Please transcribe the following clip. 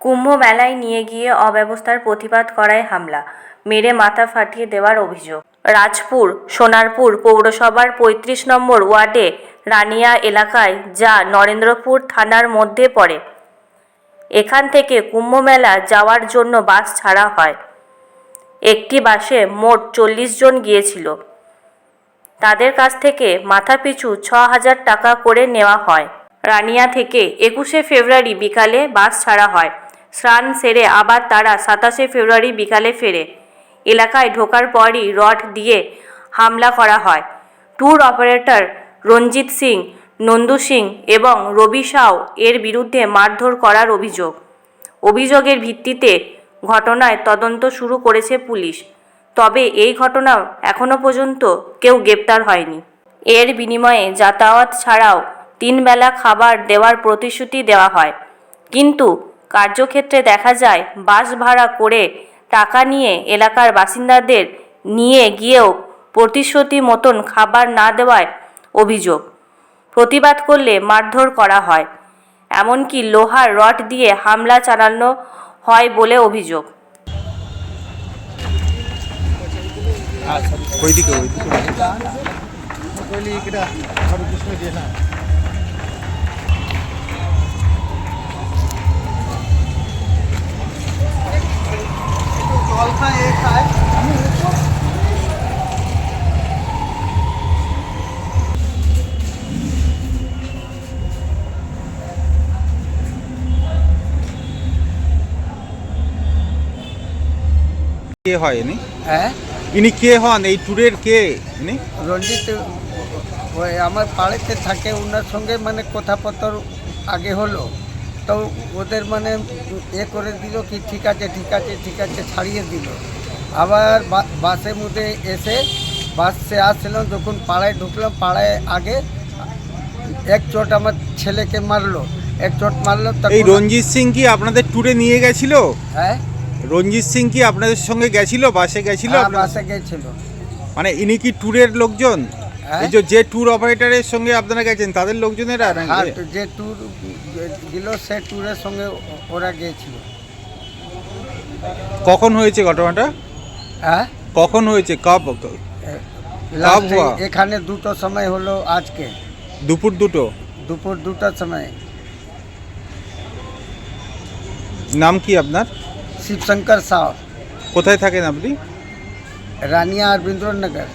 কুম্ভ মেলায় নিয়ে গিয়ে অব্যবস্থার প্রতিবাদ করায় হামলা, মেরে মাথা ফাটিয়ে দেওয়ার অভিযোগ। রাজপুর, সোনারপুর পৌরসভার পঁয়ত্রিশ নম্বর ওয়ার্ডে রানিয়া এলাকায় যা নরেন্দ্রপুর থানার মধ্যে পড়ে। এখান থেকে কুম্ভ মেলা যাওয়ার জন্য বাস ছাড়া হয়। একটি বাসে মোট চল্লিশ জন গিয়েছিল। তাদের কাছ থেকে মাথাপিছু ছ হাজার টাকা করে নেওয়া হয়। রানিয়া থেকে একুশে ফেব্রুয়ারি বিকালে বাস ছাড়া হয়। স্নান সেরে আবার তারা সাতাশে ফেব্রুয়ারি বিকালে ফেরে। এলাকায় ঢোকার পরই রড দিয়ে হামলা করা হয়। ট্যুর অপারেটর রঞ্জিত সিং, নন্দু সিং এবং রবি সাউ এর বিরুদ্ধে মারধর করার অভিযোগ। অভিযোগের ভিত্তিতে ঘটনায় তদন্ত শুরু করেছে পুলিশ। তবে এই ঘটনা এখনও পর্যন্ত কেউ গ্রেপ্তার হয়নি। এর বিনিময়ে যাতায়াত ছাড়াও তিনবেলা খাবার দেওয়ার প্রতিশ্রুতি দেওয়া হয়। কিন্তু কার্যক্ষেত্রে দেখা যায়, বাস ভাড়া করে টাকা নিয়ে এলাকার বাসিন্দাদের নিয়ে গিয়েও প্রতিশ্রুতি মতন খাবার না দেওয়ায় অভিযোগ। প্রতিবাদ করলে মারধর করা হয়। এমনকি লোহার রড দিয়ে হামলা চালানো হয় বলে অভিযোগ। ওইদিকে ওইদিকে। কে হয় ইনি? হ্যাঁ? ইনি কে হন? এই ট্যুরের কে ইনি? রঞ্জিত ওই আমার পাড়েতে থাকে ওনার সঙ্গে মানে কথাপত্র আগে হলো। তো ওদের মানে এ করে দিল কি ঠিক আছে ঠিক আছে ঠিক আছে ছাড়িয়ে দিল। আবার বা- বাসের মধ্যে এসে বাসে আসছিলাম যখন পাড়ায় ঢুকলাম পাড়ায় আগে এক চোট আমার ছেলেকে মারলো এক চোট মারলো এই রঞ্জিত সিং কি আপনাদের ট্যুরে নিয়ে গেছিল? হ্যাঁ। রঞ্জিত সিং কি আপনাদের সঙ্গে গেছিল? বাসে গেছিল হ্যাঁ, আপনাদের- বাসে গেছিল। মানে ইনি কি ট্যুরের লোকজন? হ্যাঁ। এই যে যে ট্যুর অপারেটরের সঙ্গে আপনারা গেছেন তাদের লোকজনেরা নাকি? হ্যাঁ যে ট্যুর দিল সে ট্যুরের সঙ্গে ও- ওরা গিয়েছিল কখন হয়েছে ঘটনাটা? হ্যাঁ? কখন হয়েছে? কব হুয়া? এখানে দুটো সময় হলো আজকে। দুপুর দুটো? দুপুর দুটার সময়। নাম কি আপনার? শিবশঙ্কর সাউ কোথায় থাকেন আপনি রানিয়া আর বিন্দ্রনগর